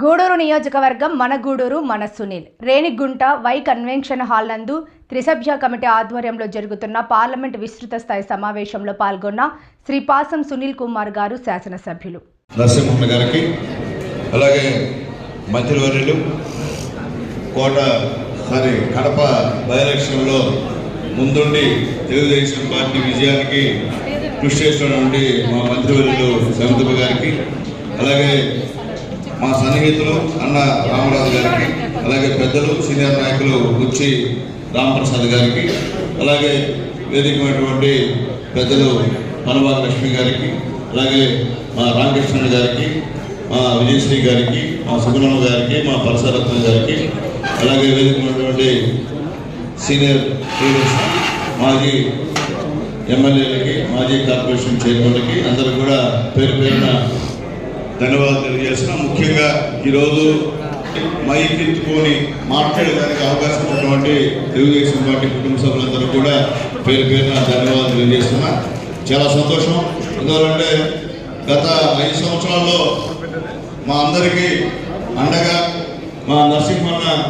గూడూరు నియోజకవర్గం మన గూడూరు మన Sunil. Renigunta Y convention hall నందు త్రిసభ్య కమిటీ ఆధ్వర్యంలో జరుగుతున్న పార్లమెంట్ విస్తృత స్థాయి సమావేశంలో పాల్గొన్న శ్రీ పాసం సునీల్ కుమార్ గారు శాసనసభ్యులు. నరసింహన్న గారికి అలాగే మంత్రివర్యులు కోట సారీ కడప బై ముందుండి తెలుగుదేశం పార్టీ విజయానికి కృషి చేసినటువంటి మా మంత్రివర్యులు సమితమ్మ గారికి అలాగే మా సన్నిహితులు అన్న రామరాజు గారికి అలాగే పెద్దలు సీనియర్ నాయకులు ఉచ్చి రామప్రసాద్ గారికి అలాగే వేదికమైనటువంటి పెద్దలు మనబాబు లక్ష్మి గారికి అలాగే మా రామకృష్ణుడు గారికి మా విజయశ్రీ గారికి మా సుగుణమ్మ గారికి మా పరసరత్న గారికి అలాగే వేదికమైనటువంటి సీనియర్ లీడర్స్ మాజీ ఎమ్మెల్యేలకి మాజీ కార్పొరేషన్ చైర్మన్లకి అందరూ కూడా పేరు పేరున ధన్యవాదాలు తెలియజేస్తున్నా. ముఖ్యంగా ఈరోజు మైక్ ఎత్తుకొని మాట్లాడడానికి అవకాశం ఉన్నటువంటి తెలుగుదేశం పార్టీ కుటుంబ సభ్యులందరూ కూడా పేరు పేరున ధన్యవాదాలు తెలియజేస్తున్నా. చాలా సంతోషం. ఎందుకంటే గత ఐదు సంవత్సరాల్లో మా అందరికీ అండగా మా నరసింహన్న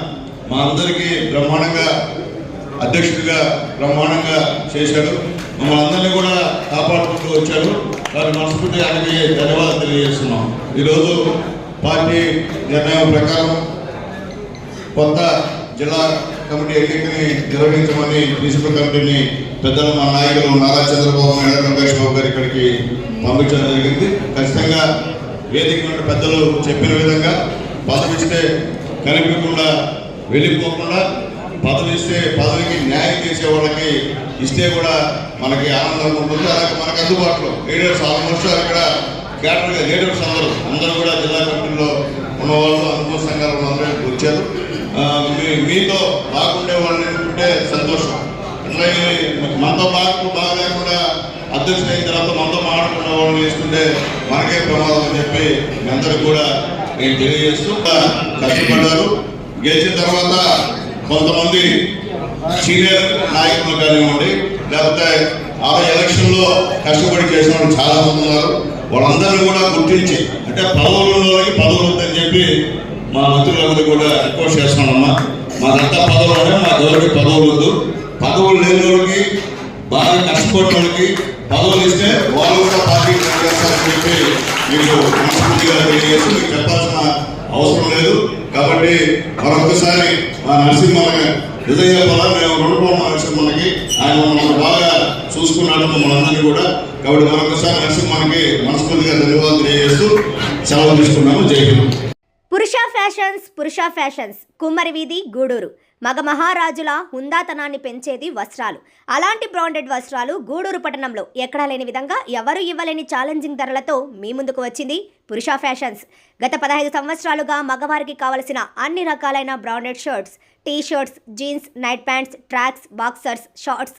మా అందరికీ బ్రహ్మాండంగా అధ్యక్షుడిగా బ్రహ్మాండంగా చేశాడు. మమ్మల్ని అందరినీ కూడా కాపాడుకుంటూ వచ్చాడు. వారి మనస్ఫూర్తి ఆయనకి ధన్యవాదాలు తెలియజేస్తున్నాం. ఈరోజు పార్టీ నిర్ణయం ప్రకారం కొత్త జిల్లా కమిటీ ఎన్నికని నిర్వహించమని ప్రిన్సిపల్ కమిటీని పెద్దలు మా నాయకులు నారా చంద్రబాబు నాయుడు రమేష్ బాబు గారు ఇక్కడికి పంపించడం జరిగింది. ఖచ్చితంగా వేదిక నుండి పెద్దలు చెప్పిన విధంగా పదవిస్తే కనిపించకుండా వెళ్ళిపోకుండా పదవిస్తే పదవికి న్యాయం చేసే వాళ్ళకి ఇస్తే కూడా మనకి ఆనందంగా ఉంటుంది. అలాగే మనకు అందుబాటులో లీడర్స్ ఆల్మోస్ట్ ఇక్కడ క్యాటర్గా లీడర్స్ అందరూ అందరూ కూడా జిల్లా కమిటీలో ఉన్నవాళ్ళు అనుభవ సంఘాల అందరూ వచ్చారు. మీతో బాగుండే వాళ్ళని అనుకుంటే సంతోషం. మనతో బాగా బాగా కూడా అధ్యక్షుడు అయిన తర్వాత మనతో మాట్లాడుకున్న వాళ్ళని వేస్తుంటే మనకే ప్రమాదం అని చెప్పి మీ అందరికి కూడా నేను తెలియజేస్తూ కష్టపడ్డారు. గెలిచిన తర్వాత కొంతమంది సీనియర్ నాయకులు కానివ్వండి లేకపోతే ఆ ఎలక్షన్లో కష్టపడి చేసిన వాళ్ళు చాలా మంది ఉన్నారు. వాళ్ళందరినీ కూడా గుర్తించి అంటే పదవులు ఉన్న వాళ్ళకి పదవులు వద్దని చెప్పి మా మంత్రులందరూ కూడా రిక్వెస్ట్ చేస్తున్నామమ్మా. మాకంతా పదవులు మా గౌరవ పదవులు వద్దు. పదవులు లేని వాళ్ళకి బాగా కష్టపడిన వాళ్ళకి పదవులు ఇస్తే వాళ్ళు కూడా పార్టీ చేస్తారని చెప్పి మీకు మనస్ఫూర్తిగా తెలియజేసి మీకు చెప్పాల్సిన అవసరం లేదు. కాబట్టి మరొకసారి మా నరసింహ నిజం చెప్పాలా మేము రెండు నరసింహకి ఆయన మమ్మల్ని బాగా చూసుకున్నాడు మమ్మల్ని అందరినీ కూడా కాబట్టి మరొకసారి నరసింహకి మనస్ఫూర్తిగా ధన్యవాదాలు తెలియజేస్తూ సెలవు తీసుకున్నాము జై హింద్. పురుష ఫ్యాషన్స్ పురుష ఫ్యాషన్స్. కుమ్మరి వీధి గూడూరు. మగ మహారాజుల హుందాతనాన్ని పెంచేది వస్త్రాలు. అలాంటి బ్రాండెడ్ వస్త్రాలు గూడూరు పట్టణంలో ఎక్కడా లేని విధంగా ఎవరు ఇవ్వలేని ఛాలెంజింగ్ ధరలతో మీ ముందుకు వచ్చింది పురుష ఫ్యాషన్స్. గత పదహైదు సంవత్సరాలుగా మగవారికి కావలసిన అన్ని రకాలైన branded shirts T shirts jeans night pants tracks boxers shorts